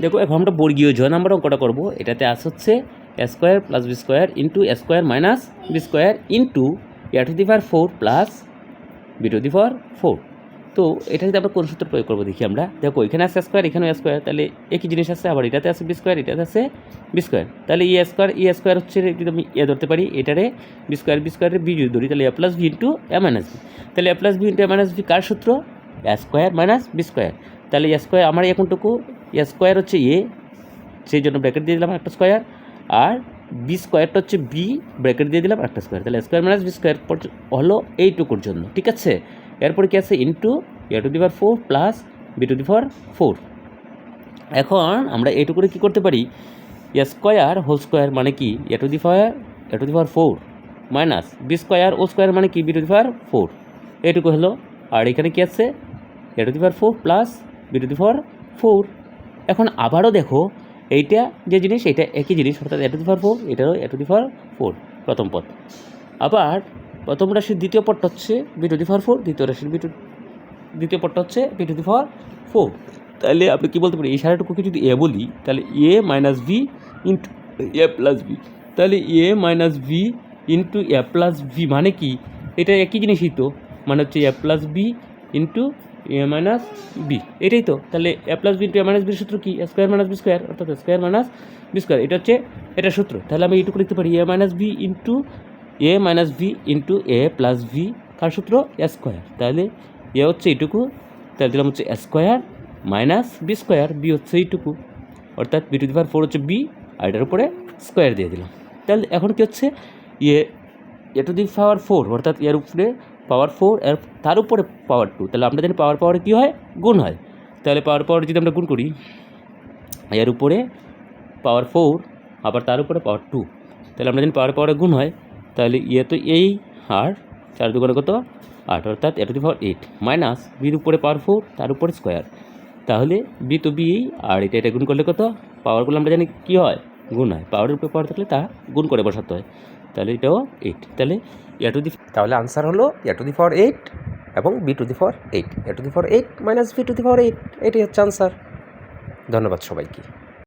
দেখো, এখন আমরা বর্গীয় জ নাম্বার অঙ্কটা করব। এটাতে আস হচ্ছে A square plus B square into A square minus B square into A to the power four plus B to the power four তো এটা যদি আমরা কোন সূত্র প্রয়োগ করব দেখি আমরা। দেখো, এখানে আছে স্কোয়ার এখানেও স্কোয়ার তাহলে একই জিনিস আছে, আবার এটাতে আছে বি স্কোয়ার এটাতে আছে বি স্কোয়ার তাহলে ই স্কোয়ার ই স্কোয়ার হচ্ছে যদি আমি এ ধরতে পারি, এটারে বি স্কোয়ার বি স্কোয়ারের বি যদি ধরি, তাহলে A plus V into A minus B তাহলে A plus V into A minus V কার সূত্র? A square minus B square তাহলে এ স্কোয়ার আমার এখনটুকু এ স্কোয়ার হচ্ছে এ, সেই জন্য ব্র্যাকেট দিয়ে দিলাম একটা স্কোয়ার, আর বি স্কোয়ারটা হচ্ছে বি, ব্র্যাকেট দিয়ে দিলাম একটা স্কোয়ার। তাহলে স্কোয়ার মাইনাস বি স্কোয়ার হলো এইটুকুর জন্য, ঠিক আছে? এরপরে কি আছে? Into A to the power four plus B to the power four এখন আমরা এইটুকুরে কী করতে পারি? এ স্কোয়ার হোল স্কোয়ার মানে কি? A to the power A to the power four minus B square O square মানে কি? B to the power four এইটুকু হলো, আর এখানে কি আছে? A to the power four plus B to the power four এখন আবারও দেখো, এইটা যে জিনিস এটা একই জিনিস, অর্থাৎ A to the far four এটারও A to the power four প্রথম পদ। আবার প্রথম রাশির দ্বিতীয় পদটা হচ্ছে B to the power four দ্বিতীয় রাশির বি টু দ্বিতীয় পদটা হচ্ছে B to the power four তাহলে আপনি কী বলতে পারি এই সারাটুকুকে যদি এ বলি, তাহলে A minus V into A plus V তাহলে A minus V into A plus V মানে কি? এটা একই জিনিসই তো মানে হচ্ছে A plus B into A minus B. এটাই তো। তাহলে A plus B into A minus বির সূত্র কি? স্কোয়ার মাইনাস বি স্কোয়ার, অর্থাৎ স্কোয়ার মাইনাস বি স্কোয়ার। এটা হচ্ছে এটা সূত্র। তাহলে আমি এইটুকু লিখতে পারি। A minus B into A minus V into A plus V কার সূত্র? স্কোয়ার। তাহলে এ হচ্ছে এইটুকু। তাহলে দিলাম হচ্ছে square minus B square. B হচ্ছে এইটুকু। অর্থাৎ B to the power four হচ্ছে বি। আর এটার উপরে স্কোয়ার দিয়ে দিলাম। তাহলে এখন কি হচ্ছে? ইয়ে এ টু দি পাওয়ার ফোর অর্থাৎ এর উপরে পাওয়ার ফোর এর তার উপরে পাওয়ার টু তাহলে আমরা জানি পাওয়ার পাওয়ারে কী হয়? গুণ হয়। তাহলে পাওয়ার পাওয়ার যদি আমরা গুণ করি, এর উপরে পাওয়ার ফোর আবার তার উপরে পাওয়ার টু তাহলে আমরা জানি পাওয়ার পাওয়ারে গুণ হয়। তাহলে ইয়ে তো এই আর, চার দুগুণে কত? আট, অর্থাৎ এ দি পাওয়ার এইট মাইনাস বির উপরে পাওয়ার ফোর তার উপরে স্কোয়ার তাহলে বি তো বি আর এটা এটা গুণ করলে কত? পাওয়ারগুলো আমরা জানি কী হয়? গুণ হয়। পাওয়ারের উপরে পাওয়ার থাকলে তা গুণ করে বসাতে হয়। তাহলে এটাও এইট তাহলে এ টু দি তাহলে আনসার হলো A to the for eight এবং B to the for eight A to the for eight minus B to the for eight এটাই হচ্ছে আনসার ধন্যবাদ সবাইকে।